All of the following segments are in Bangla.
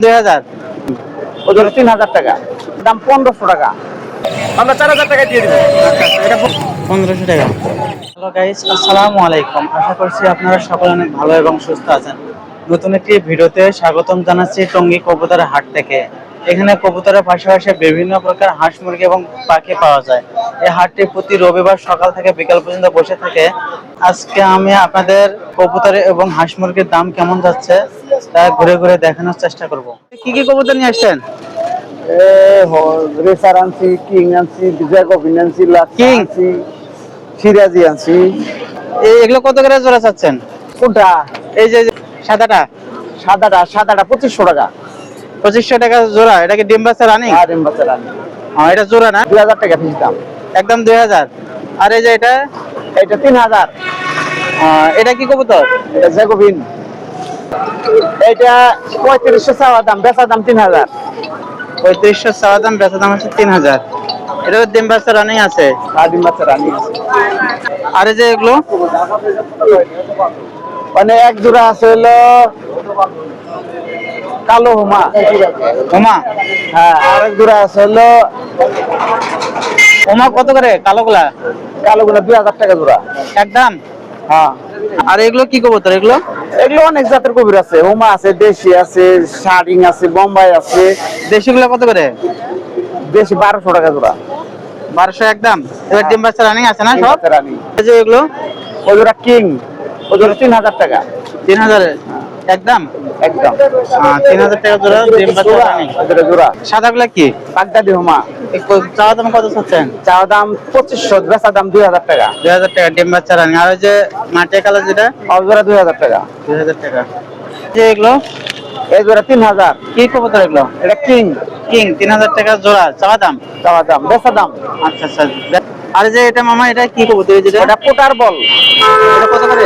দুই হাজার। ওজন তিন হাজার টাকা। দাম পনেরোশো টাকা। আমরা চার হাজার টাকা দিয়ে দিব। পনেরোশো টাকা। হ্যালো গাইস আসসালামু আলাইকুম। আশা করছি আপনারা সকলে অনেক ভালো এবং সুস্থ আছেন। নতুন একটি ভিডিওতে স্বাগতম জানাচ্ছি টঙ্গী কবুতরের হাট থেকে। এখানে কবুতরের পাশাপাশি বিভিন্ন প্রকার হাঁস মুরগি এবং পাখি পাওয়া যায়। এই হাটটি প্রতি রবিবার সকাল থেকে বিকাল পর্যন্ত বসে থাকে। আজকে আমি আপনাদের কবুতর এবং হাঁস মুরগির দাম কেমন যাচ্ছে তা ঘুরে ঘুরে দেখানোর চেষ্টা করব। কি কি কবুতর নিয়ে আসছেন? রেসার আনছি কিং আনছি বিজয় কফিন আনছি লাচ্ছি সিরাজি আনছি। এই এগুলো কত করে জোড়া চাচ্ছেন? কোনটা? এই যে যে সাদাটা? সাদাটা সাদাটা পঁচিশশো টাকা। পঁচিশশো টাকা জোড়া এটা কি ডিম বাচ্চা রানিং? বাচ্চা রানি। এটা জোড়া না? দুই হাজার টাকা পিস দাম। একদম দুই হাজার। আর এই যে এটা এটা তিন হাজার। এটা কি কবুতর? এটা জেগোবিন এটা পঁয়ত্রিশশো চাওয়া দাম বেচা দাম তিন হাজার। পঁয়ত্রিশশো চাওয়া দাম বেচা দাম হচ্ছে তিন হাজার। এটা ডিম বাচ্চা রানিং আছে। আর ডিম বাচ্চা রানি আছে। আর এই যে এগুলো? মানে এক জোড়া আছে হলো কালো হুমা। ওমা হ্যাঁ আর এক জোড়া আছে হলো ওমা কত করে? কালো গুলা কালো গুলো দুই হাজার টাকা জোড়া। একদম হ্যাঁ। আর এগুলো কি কবুতর এগুলো? এগুলো অনেক জাতের কবির আছে। হুমা আছে দেশি আছে শার্টিং আছে বোম্বাই আছে। দেশিগুলো কত করে? দেশি বারোশো টাকা জোড়া। বারোশো একদম এবার ডিম বাচ্চা রানিং আছে না সব? রানি। এগুলো? ওই জোড়া কিং। ওই জোড়া তিন হাজার টাকা। তিন হাজারের? একদম? একদম। তিন হাজার টাকা জোড়া ডিম বাচ্চা জোড়া। সাদাগুলা কি? বাগদাদি হুমা চাওয়া দাম কত চাচ্ছেন? চাওয়া দাম পঁচিশশো বেচা দাম দুই হাজার টাকা। দুই হাজার টাকা ডিম বাচ্চা রানিং। আর ওই যে মাটিয়া কালার যেটা? দুই হাজার টাকা। দুই হাজার টাকা। যে এগুলো? এই জোড়া তিন হাজার। কি কবুতর এগুলো? এটা কিং। কিং তিন হাজার টাকা জোড়া। চাওয়া দাম? চাওয়া দাম বেচা দাম। আচ্ছা আচ্ছা। আর যে এটা মামা এটা কি কবুতর যেটা? ওটা পোটার বল। এটা কত করে?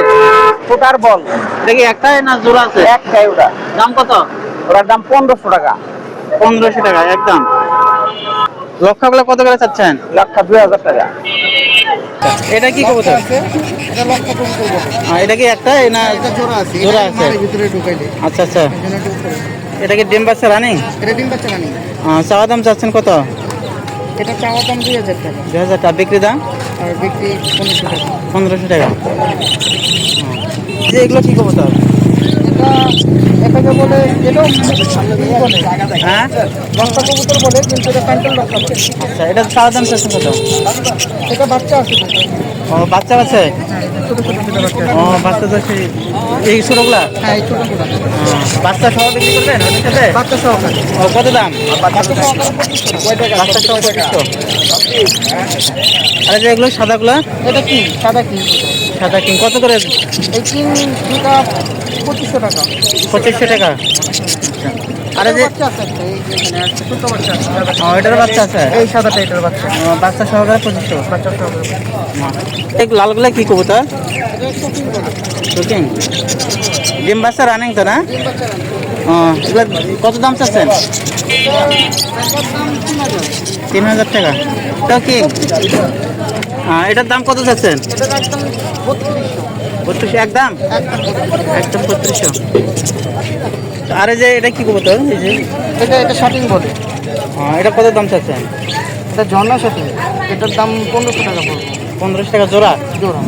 বল। এটা কি একটাই না জোড়া আছে? একটাই ওটা। দাম কত? ওটার দাম পনেরোশো টাকা। পনেরোশো টাকা একদম। লক্ষাগুলো কত করে চাচ্ছেন? লক্ষা দুই হাজার টাকা। এটা কি কবুতর? এটা লক্ষ কবুতর। বলে এটা কি একটা না এটা জোড়া আছে জোড়া আছে। ভিতরে ঢুকাইলে। আচ্ছা আচ্ছা। এটা কি ডিম বাচ্চা রানিং? এটা ডিম বাচ্চা রানি। চাওয়া দাম চাচ্ছেন কত? এটা চাওয়া দাম দুই হাজার টাকা। দুই হাজার টাকা। বিক্রি দাম? বিক্রি পনেরোশো টাকা। পনেরোশো টাকা। এগুলো কি এটা এটাকে বলে এটাও হ্যাঁ? কবুতর বলে কিন্তু এটা প্যান্টেল লক্ষা আচ্ছা এটা দাম কত বাচ্চা আছে ও বাচ্চা আছে? বাচ্চা ও বাচ্চা তো সেই এই ছোটগুলা? হ্যাঁ এই ছোট ছোট বাচ্চা সহ বিক্রি করবেন ওদের সাথে? বাচ্চা সহকারে ও কত দাম? বাচ্চা সহকারে বাচ্চা সহ পঁচিশশো আর এগুলো সাদাগুলা? এটা কি? সাদা কি? সাদা কিং কত করে? এই দুটা পঁচিশশো টাকা। পঁচিশশো টাকা। আর যে এটার বাচ্চা আছে। এই সাদাটা এটার বাচ্চা। বাচ্চা সহকারে পঁচিশশো। বাচ্চা সহকারে এই লালগুলা কি কবুতর? এটা শুটিং ডিম বাচ্চা রানিং তো না? ও কত দাম চাচ্ছেন? তিন হাজার। টাকা। তো কি? এটার দাম কত চাচ্ছেন? বত্রিশশো। একদম একদম বত্রিশশো। আর যে এটা কি কবুতর? এই যে। এটা এটা shopping বলে। আহ, এটা কত দাম চাচ্ছেন? এটা ঝর্ণা shopping। এটার দাম পনেরোশো টাকা পড়বে। পনেরোশো টাকা জোড়া? জোড়া।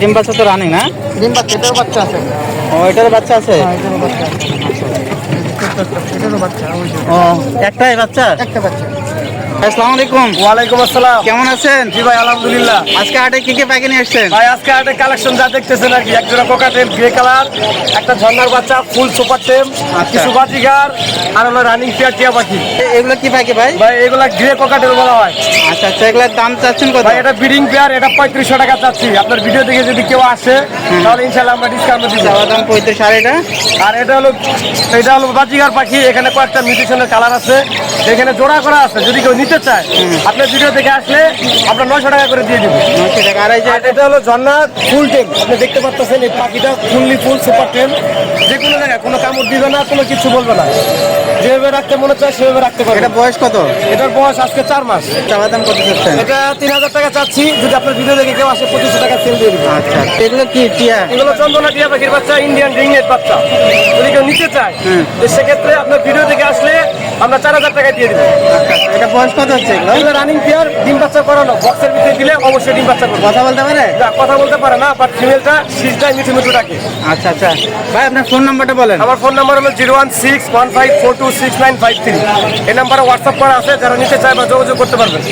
ডিম বাচ্চা তো রানিং না? ডিম বাচ্চা এটারও বাচ্চা আছে। ও এটার বাচ্চা আছে? হ্যাঁ এটারও বাচ্চা আছে। এটারও বাচ্চা ও একটাই বাচ্চা? একটা বাচ্চা। আসসালামু আলাইকুম ওয়ালাইকুম আসসালাম। কেমন আছেন? জি ভাই আলহামদুলিল্লাহ। আজকে হাটে কি কি নিয়ে আসছেন? ভাই আজকে একটা কালেকশন যা দেখতেছেন আর কি এক জোড়া কোকাটেল গ্রে কালার একটা ঝর্ণার বাচ্চা ফুল সুপার টেম আচ্ছা। কিছু বাজিগার আর হলো রানিং টিয়া পাখি। এগুলো কি ভাই? ভাই এগুলা গ্রে কোকাটেল বলা হয়। আচ্ছা আচ্ছা এগুলোর দাম চাচ্ছেন কত? ভাই এটা ব্রিডিং পেয়ার এটা পঁয়ত্রিশশো টাকা চাচ্ছি। আপনার ভিডিও দেখে যদি কেউ আসে তাহলে ইনশাল্লাহ আমরা ডিসকাউন্ট দিব। চাওয়া দাম পঁয়ত্রিশ আর এটা? আর এটা হলো এটা হলো বাজিগার পাখি এখানে কয়েকটা মিউটেশনের কালার আছে। এখানে জোড়া করা আছে যদি কেউ নিতে চায় আপনার ভিডিও আসলে আমরা নয়শো টাকা করে দিয়ে দিব। নশো টাকা। আর এই যে এটা হলো ঝর্ণা ফুল টেম। আপনি দেখতে পাচ্ছেন এই পাখিটা ফুললি ফুল সুপার টেম। যে কোনো জায়গায় কোনো কামড় দিবে না কোনো কিছু বলবে না। যেভাবে রাখতে মনে চায় সেভাবে রাখতে পারবে। এটা বয়স কত? এটার বয়স আজকে চার মাস। চাওয়া দাম কত চাচ্ছেন এটা তিন হাজার টাকা চাচ্ছি। যদি আপনার ভিডিও দেখে কেউ আসে পঁচিশশো টাকা সেল দিয়ে দিবে। আচ্ছা। এগুলো কি টিয়া? এগুলো চন্দনা টিয়া পাখির বাচ্চা ইন্ডিয়ান রিংনেট বাচ্চা। যদি কেউ নিতে চায় সেক্ষেত্রে আপনার ভিডিও দেখে আসলে আমরা চার হাজার টাকা দিয়ে দেবো। এটা বয়স কত হচ্ছে এগুলো? রানিং পেয়ার ডিম বাচ্চা করানো। বক্সের ভিতরে দিলে অবশ্যই ডিম বাচ্চা করবে। কথা বলতে পারে? যা কথা বলতে পারে না বাট ফিমেলটা সিজটাই মিঠু মিঠু ডাকে। আচ্ছা আচ্ছা। ভাই আপনার ফোন নাম্বারটা বলেন। আমার ফোন নাম্বার হলো zero one six one five four two six nine five three এই নাম্বারে হোয়াটসঅ্যাপ করা আছে যারা নিতে চায় বা যোগাযোগ করতে পারবেন।